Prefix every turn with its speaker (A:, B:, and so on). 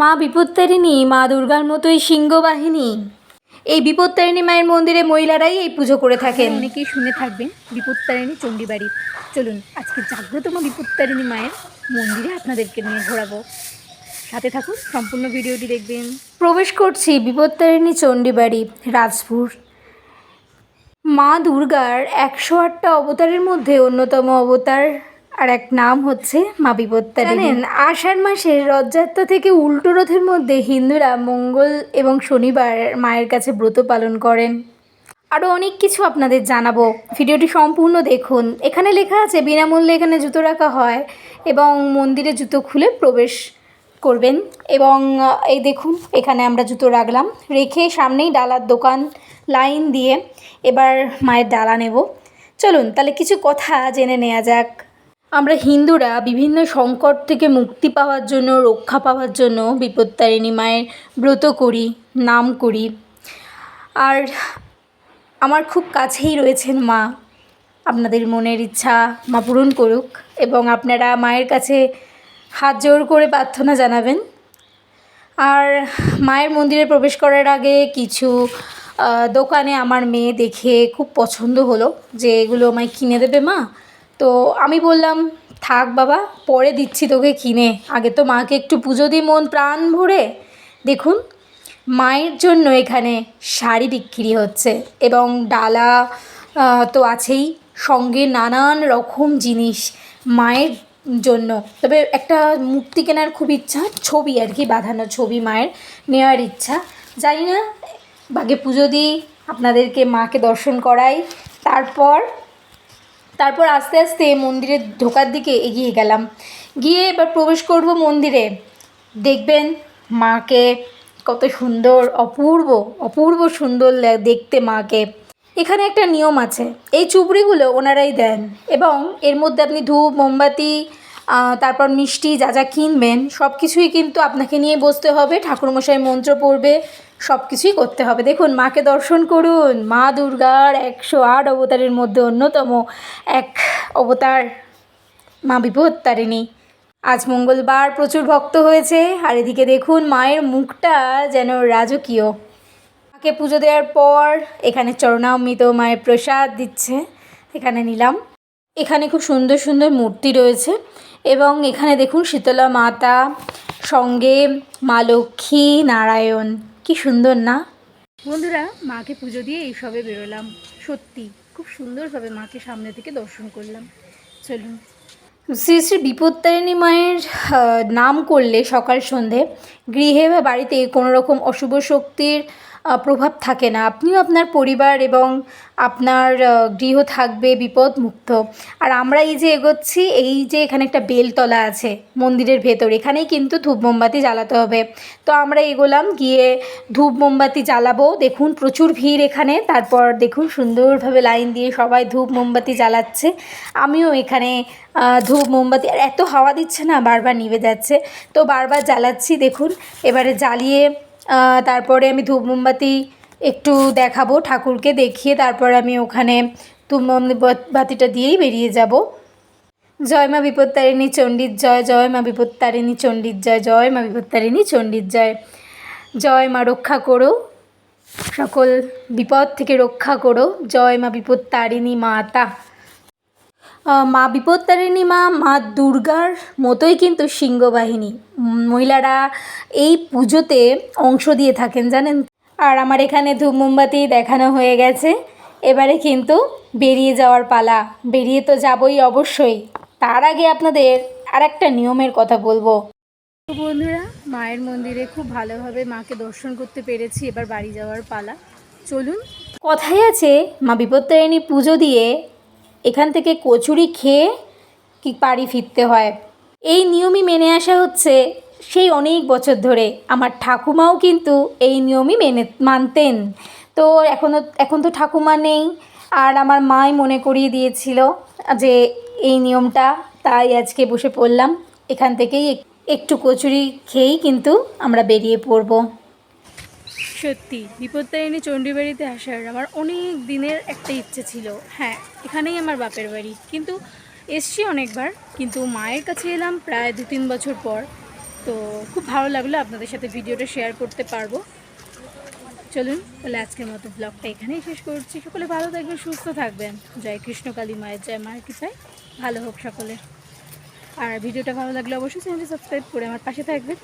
A: মা বিপত্তারিণী মা দুর্গার মতোই সিংহবাহিনী। এই বিপত্তারিণী মায়ের মন্দিরে মহিলারাই এই পুজো করে থাকেন।
B: অনেকেই শুনে থাকবেন বিপত্তারিণী চণ্ডীবাড়ি। চলুন আজকে জাগ্রতম বিপত্তারিণী মায়ের মন্দিরে আপনাদেরকে নিয়ে ঘোরাবো। সাথে থাকুন সম্পূর্ণ ভিডিওটি দেখবেন।
A: প্রবেশ করছি বিপত্তারিণী চণ্ডীবাড়ি রাজপুর। মা দুর্গার একশো আটটা অবতারের মধ্যে অন্যতম অবতার। আর এক নাম হচ্ছে মা বিপত্তারিণী জানেন, আষাঢ় মাসের রথযাত্রা থেকে উল্টো রথের মধ্যে হিন্দুরা মঙ্গল এবং শনিবার মায়ের কাছে ব্রত পালন করেন। আরও অনেক কিছু আপনাদের জানাব। ভিডিওটি সম্পূর্ণ দেখুন। এখানে লেখা আছে, বিনামূল্যে এখানে জুতো রাখা হয় এবং মন্দিরে জুতো খুলে প্রবেশ করবেন। এবং এই দেখুন, এখানে আমরা জুতো রাখলাম। রেখে সামনেই ডালার দোকান লাইন দিয়ে এবার মায়ের ডালা নেব। চলুন, তাহলে কিছু কথা জেনে নেওয়া যাক। আমরা হিন্দুরা বিভিন্ন সংকট থেকে মুক্তি পাওয়ার জন্য, রক্ষা পাওয়ার জন্য বিপত্তারিণী মায়ের ব্রত করি, নাম করি। আর আমার খুব কাছেই রয়েছেন মা। আপনাদের মনের ইচ্ছা মা পূরণ করুক এবং আপনারা মায়ের কাছে হাত জোর করে প্রার্থনা জানাবেন। আর মায়ের মন্দিরে প্রবেশ করার আগে কিছু দোকানে আমার মেয়ে দেখে খুব পছন্দ হলো যে এগুলো আমায় কিনে দেবে মা। তো আমি বললাম, থাক বাবা, পরে দিচ্ছি তোকে কিনে। আগে তো মাকে একটু পুজো দিই মন প্রাণ ভরে। দেখুন, মায়ের জন্য এখানে শাড়ি বিক্রি হচ্ছে এবং ডালা তো আছেই। সঙ্গে নানান রকম জিনিস মায়ের জন্য। তবে একটা মূর্তি কেনার খুব ইচ্ছা, ছবি আর কি, বাঁধানো ছবি মায়ের নেওয়ার ইচ্ছা। জানি না বাগে পুজো দিই, আপনাদেরকে মাকে দর্শন করাই। তারপর তারপর আস্তে আস্তে মন্দিরের ঢোকার দিকে এগিয়ে গেলাম। গিয়ে এবার প্রবেশ করব মন্দিরে। দেখবেন মাকে কত সুন্দর, অপূর্ব অপূর্ব সুন্দর দেখতে মাকে। এখানে একটা নিয়ম আছে, এই চুবড়িগুলো ওনারাই দেন এবং এর মধ্যে আপনি ধূপ, মোমবাতি তারপর মিষ্টি যা যা কিনবেন সব কিছুই কিন্তু আপনাকে নিয়ে বসতে হবে। ঠাকুরমশাই মন্ত্র পড়বে সব কিছুই করতে হবে। দেখুন, মাকে দর্শন করুন। মা দুর্গার একশো আট অবতারের মধ্যে অন্যতম এক অবতার, মা বিপত্তারিণী আজ মঙ্গলবার প্রচুর ভক্ত হয়েছে। আর এদিকে দেখুন, মায়ের মুখটা যেন রাজকীয়। মাকে পুজো দেওয়ার পর এখানে চরণামৃত মায়ের প্রসাদ দিচ্ছে। এখানে নিলাম। এখানে খুব সুন্দর সুন্দর মূর্তি রয়েছে। এবং এখানে দেখুন, শীতলা মাতা সঙ্গে মা লক্ষ্মী নারায়ণ। কি সুন্দর না?
B: বন্ধুরা মাকে পুজো দিয়ে এইসবে বেরোলাম। সত্যি খুব সুন্দরভাবে মাকে সামনে থেকে দর্শন করলাম। চলুন।
A: শ্রী শ্রী বিপত্তারিণী মায়ের নাম করলে সকাল সন্ধে গৃহে বা বাড়িতে কোনো রকম অশুভ শক্তির প্রভাব থাকে না। আপনিও আপনার পরিবার এবং আপনার গৃহ থাকবে বিপদ মুক্ত আর আমরা এই যে এগোচ্ছি, এই যে এখানে একটা বেলতলা আছে মন্দিরের ভেতর, এখানেই কিন্তু ধূপ মোমবাতি জ্বালাতে হবে। তো আমরা এগোলাম, গিয়ে ধূপ মোমবাতি জ্বালাবো। দেখুন, প্রচুর ভিড় এখানে। তারপর দেখুন, সুন্দরভাবে লাইন দিয়ে সবাই ধূপ মোমবাতি জ্বালাচ্ছে। আমিও এখানে ধূপ মোমবাতি, আর এত হাওয়া দিচ্ছে না, বারবার নিভে যাচ্ছে। তো বারবার জ্বালাচ্ছি, দেখুন। এবারে জ্বালিয়ে তারপরে আমি ধূপ মোমবাতি একটু দেখাবো ঠাকুরকে দেখিয়ে তারপর আমি ওখানে ধূপ মোমবাতিটা দিয়েই বেরিয়ে যাব। জয় মা বিপত্তারিণী, চণ্ডীর জয় জয় মা বিপত্তারিণী, চণ্ডীর জয় জয় মা বিপত্তারিণী, চণ্ডীর জয়। জয় মা রক্ষা করো, সকল বিপদ থেকে রক্ষা করো। জয় মা বিপত্তারিণী মাতা। মা বিপত্তারিণী, মা মা দুর্গার মতোই কিন্তু সিংহবাহিনী। মহিলারা এই পুজোতে অংশ দিয়ে থাকেন, জানেন? আর আমার এখানে ধূপ মোমবাতি দেখানো হয়ে গেছে। এবারে কিন্তু বেরিয়ে যাওয়ার পালা। বেরিয়ে তো যাবই অবশ্যই। তার আগে আপনাদের আর একটা নিয়মের কথা বলব।
B: বন্ধুরা, মায়ের মন্দিরে খুব ভালোভাবে মাকে দর্শন করতে পেরেছি, এবার বাড়ি যাওয়ার পালা। চলুন।
A: কথাই আছে, মা বিপত্তারিণী পুজো দিয়ে এখান থেকে কচুরি খেয়ে কি বাড়ি ফিরতে হয়। এই নিয়মই মেনে আসা হচ্ছে সেই অনেক বছর ধরে। আমার ঠাকুমাও কিন্তু এই নিয়মই মেনে, মানতেন। তো এখনও এখন তো ঠাকুমা নেই। আর আমার মাই মনে করিয়ে দিয়েছিল যে এই নিয়মটা, তাই আজকে বসে পড়লাম। এখান থেকেই এক- একটু কচুরি খেয়েই কিন্তু আমরা বেরিয়ে পড়ব।
B: সত্যি, বিপত্তারিণী চণ্ডীবাড়িতে আসার আমার অনেক দিনের একটা ইচ্ছে ছিল। হ্যাঁ এখানেই আমার বাপের বাড়ি। কিন্তু এসছি অনেকবার, কিন্তু মায়ের কাছে এলাম প্রায় দু তিন বছর পর।
A: তো খুব ভালো লাগল আপনাদের সাথে ভিডিওটা শেয়ার করতে পারব। চলুন, তাহলে আজকের মতো ব্লগটা এখানেই শেষ করছি। সকলে ভালো থাকবেন, সুস্থ থাকবেন। জয় কৃষ্ণ, কালী মায়ের, জয় মায়ের কৃপায়। ভালো হোক সকলে। আর ভিডিওটা ভালো লাগলে অবশ্যই চ্যানেলটি সাবস্ক্রাইব করে আমার পাশে থাকবেন।